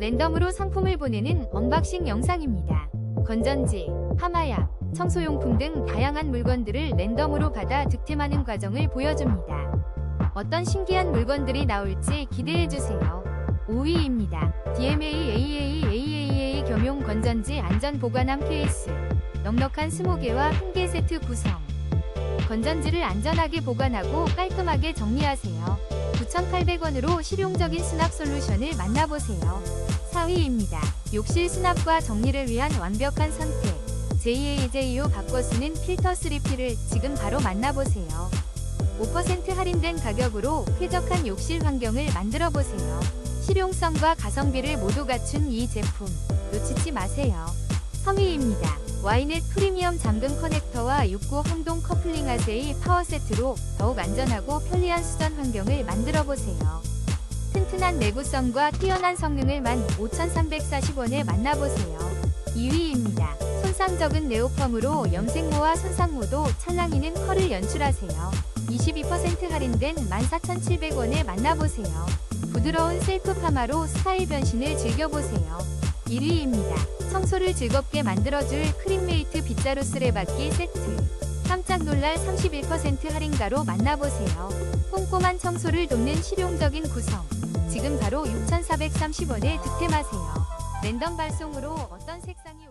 랜덤으로 상품을 보내는 언박싱 영상입니다. 건전지, 파마약, 청소용품 등 다양한 물건들을 랜덤으로 받아 득템하는 과정을 보여줍니다. 어떤 신기한 물건들이 나올지 기대해주세요. 5위입니다. DMA AAA AAA 겸용 건전지 안전 보관함 케이스. 넉넉한 20개와 한 개 세트 구성. 건전지를 안전하게 보관하고 깔끔하게 정리하세요. 9,800원으로 실용적인 수납 솔루션을 만나보세요. 4위입니다. 욕실 수납과 정리를 위한 완벽한 선택. JAJO 바꿔 쓰는 필터 3P를 지금 바로 만나보세요. 5% 할인된 가격으로 쾌적한 욕실 환경을 만들어 보세요. 실용성과 가성비를 모두 갖춘 이 제품 놓치지 마세요. 3위입니다. 와이넷 프리미엄 잠금 커넥터와 6구 혼동 커플링 아세이 파워 세트로 더욱 안전하고 편리한 수전 환경을 만들어 보세요. 튼튼한 내구성과 뛰어난 성능을 15,340원에 만나보세요. 2위입니다. 손상 적은 네오펌으로 염색모와 손상모도 찰랑이는 컬을 연출하세요. 22% 할인된 14,700원에 만나보세요. 부드러운 셀프 파마로 스타일 변신을 즐겨보세요. 1위입니다. 청소를 즐겁게 만들어줄 크림메이트 빗자루 쓰레받기 세트. 깜짝 놀랄 31% 할인가로 만나보세요. 꼼꼼한 청소를 돕는 실용적인 구성. 지금 바로 6,430원에 득템하세요. 랜덤 발송으로 어떤 색상이